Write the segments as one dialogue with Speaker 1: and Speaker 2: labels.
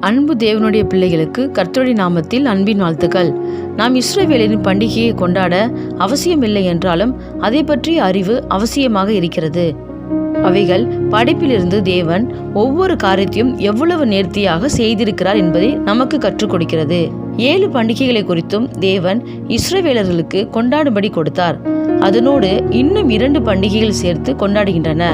Speaker 1: அன்பு தேவனுடைய பிள்ளைகளுக்கு கர்த்தருடைய நாமத்தில் அன்பின் வாழ்த்துக்கள். நாம் இஸ்ரேவேலின் பண்டிகையை கொண்டாட அவசியமில்லை என்றாலும் அதை பற்றிய அறிவு அவசியமாக இருக்கிறது. அவைகள் படைப்பிலிருந்து தேவன் ஒவ்வொரு காரியத்தையும் எவ்வளவு நேர்த்தியாக செய்திருக்கிறார் என்பதை நமக்கு கற்றுக் கொடுக்கிறது. ஏழு பண்டிகைகளை குறித்தும் தேவன் இஸ்ரவேலர்களுக்கு கொண்டாடும்படி கொடுத்தார். அதனோடு இன்னும் இரண்டு பண்டிகைகள் சேர்த்து கொண்டாடுகின்றன.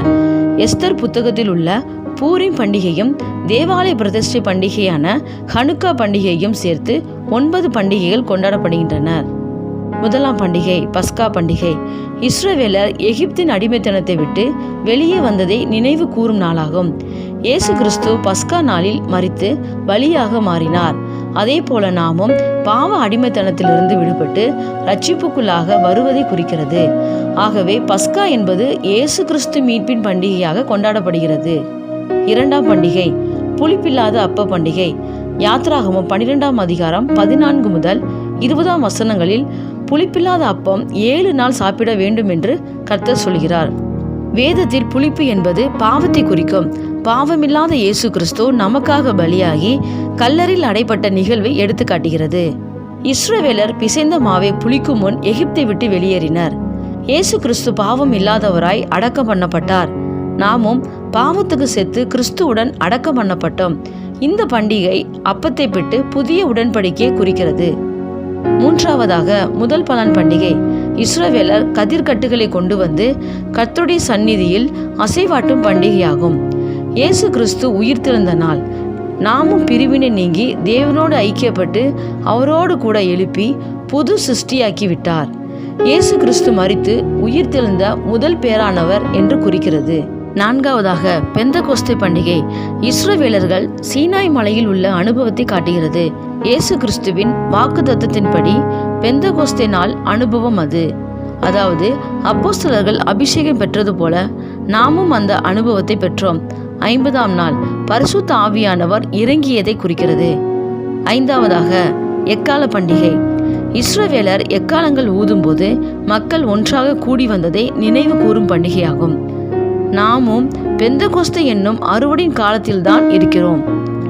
Speaker 1: எஸ்தர் புத்தகத்தில் உள்ள பூரிம் பண்டிகையும் தேவாலய பிரதிஷ்டை பண்டிகையான ஹனுக்கா பண்டிகையும் சேர்த்து ஒன்பது பண்டிகைகள் கொண்டாடப்படுகின்றன முதலாம் பண்டிகை பஸ்கா பண்டிகை. இஸ்ரவேலர் எகிப்தின் அடிமைத்தனத்தை விட்டு வெளியே வந்ததை நினைவு கூறும் நாளாகும். இயேசு கிறிஸ்து பஸ்கா நாளில் மறித்து பலியாக மாறினார். அதே போல நாமும் பாவ அடிமைத்தனத்திலிருந்து விடுபட்டு ரட்சிப்புக்குள்ளாக வருவதை குறிக்கிறது. ஆகவே பஸ்கா என்பது இயேசு கிறிஸ்து மீட்பின் பண்டிகையாக கொண்டாடப்படுகிறது. இரண்டாம் பண்டிகை புளிப்பில்லாத அப்ப பண்டிகை. யாத்ராகமம் பன்னிரெண்டாம் அதிகாரம் பதினான்கு முதல் இருபதாம் வசனங்களில் புளிப்பில்லாத அப்பம் ஏழு நாள் சாப்பிட வேண்டும் என்று கர்த்தர் சொல்கிறார். வேதத்தில் புளிப்பு என்பது பாவத்தை குறிக்கும். பாவமில்லாத இயேசு கிறிஸ்து நமக்காக பலியாகி கல்லறில் அடைப்பட்ட நிகழ்வை எடுத்து காட்டுகிறது. இஸ்ரவேலர் பிசைந்த மாவை புளிக்கும் முன் எகிப்தை விட்டு வெளியேறினர். இயேசு கிறிஸ்து பாவம் இல்லாதவராய் அடக்கம் பண்ணப்பட்டார். நாமும் பாவத்துக்கு செத்து கிறிஸ்துவுடன் அடக்கம் பண்ணப்பட்டோம். இந்த பண்டிகை அப்பத்தை பெற்று புதிய உடன்படிக்கையை குறிக்கிறது. மூன்றாவதாக முதல் பலன் பண்டிகை. இஸ்ரவேலர் கதிர்கட்டுகளை கொண்டு வந்து கர்த்தருடைய சந்நிதியில் அசைவாட்டும் பண்டிகையாகும். இயேசு கிறிஸ்து உயிர்த்தெழுந்த நாள். நாமும் பிரிவினை நீங்கி தேவனோடு ஐக்கியப்பட்டு அவரோடு கூட எழுப்பி புது சிருஷ்டியாக்கி விட்டார் இயேசு கிறிஸ்து மரித்து உயிர்த்தெழுந்த முதல் பேரானவர் என்று குறிக்கிறது. நான்காவதாக பெந்த கோஸ்தே பண்டிகை. இஸ்ரோவேலர்கள் சீனாய் மலையில் உள்ள அனுபவத்தை காட்டுகிறது. இயேசு கிறிஸ்துவின் வாக்கு பெந்த கோஸ்தே நாள் அனுபவம் அது. அதாவது அப்போஸ்தலர்கள் அபிஷேகம் பெற்றது போல நாமும் அந்த அனுபவத்தை பெற்றோம். ஐம்பதாம் நாள் பரிசுத்த ஆவியானவர் இறங்கியதை குறிக்கிறது. ஐந்தாவதாக எக்கால பண்டிகை. இஸ்ரோவேலர் எக்காலங்கள் ஊதும்போது மக்கள் ஒன்றாக கூடி வந்ததை நினைவு கூறும் பண்டிகையாகும். நாமும் பெந்தகோஸ்து என்னும் அறுவடையின் காலத்தில்தான் இருக்கிறோம்.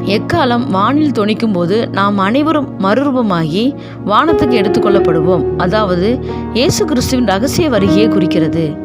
Speaker 1: எக்காலம் வானில் தொனிக்கும் போது நாம் அனைவரும் மறுரூபமாகி வானத்துக்கு எடுத்துக்கொள்ளப்படுவோம் அதாவது இயேசு கிறிஸ்துவின் ரகசிய வருகையை குறிக்கிறது.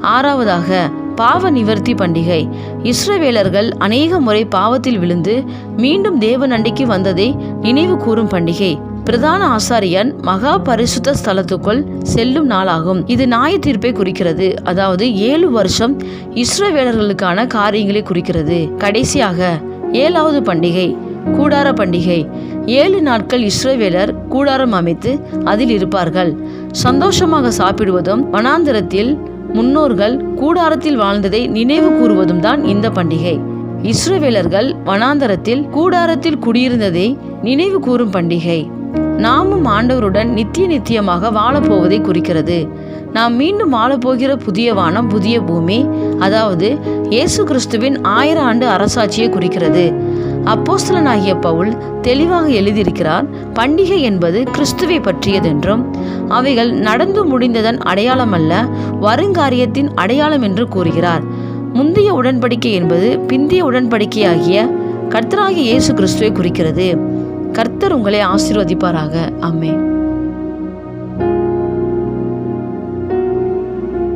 Speaker 1: ஆறாவதாக பாவ நிவர்த்தி பண்டிகை. இஸ்ரவேலர்கள் அநேக முறை பாவத்தில் விழுந்து மீண்டும் தேவ நண்டிக்கு வந்ததை நினைவு கூறும் பண்டிகை. பிரதான ஆசாரியன் மகா பரிசுத்த ஸ்தலத்துக்குள் செல்லும் நாளாகும். இது நியாய தீர்ப்பை குறிக்கிறது. அதாவது ஏழு வருஷம் இஸ்ரவேலர்களுக்கான காரியங்களை குறிக்கிறது. கடைசியாக ஏழாவது பண்டிகை கூடார பண்டிகை. ஏழு நாட்கள் இஸ்ரவேலர் கூடாரம் அமைத்து அதில் இருப்பார்கள். சந்தோஷமாக சாப்பிடுவதும் வனாந்திரத்தில் முன்னோர்கள் கூடாரத்தில் வாழ்ந்ததை நினைவு கூறுவதும் தான் இந்த பண்டிகை. இஸ்ரவேலர்கள் வனாந்தரத்தில் கூடாரத்தில் குடியிருந்ததை நினைவு கூறும் பண்டிகை. நாமும் ஆண்டவருடன் நித்திய நித்தியமாக வாழப்போவதை குறிக்கிறது. நாம் மீண்டும் வாழப்போகிற புதிய வானம் புதிய பூமி அதாவது இயேசு கிறிஸ்துவின் ஆயிரம் ஆண்டு அரசாட்சியை குறிக்கிறது. அப்போஸ்தலனாகிய பவுல் தெளிவாக எழுதியிருக்கிறார் பண்டிகை என்பது கிறிஸ்துவை பற்றியதென்றும் அவைகள் நடந்து முடிந்ததன் அடையாளம் அல்ல வருங்காரியத்தின் அடையாளம் என்று கூறுகிறார். முந்தைய உடன்படிக்கை என்பது பிந்திய உடன்படிக்கையாகிய கர்த்தராகிய இயேசு கிறிஸ்துவை குறிக்கிறது. கர்த்தர் உங்களை ஆசீர்வதிப்பாராக. அம்மேன்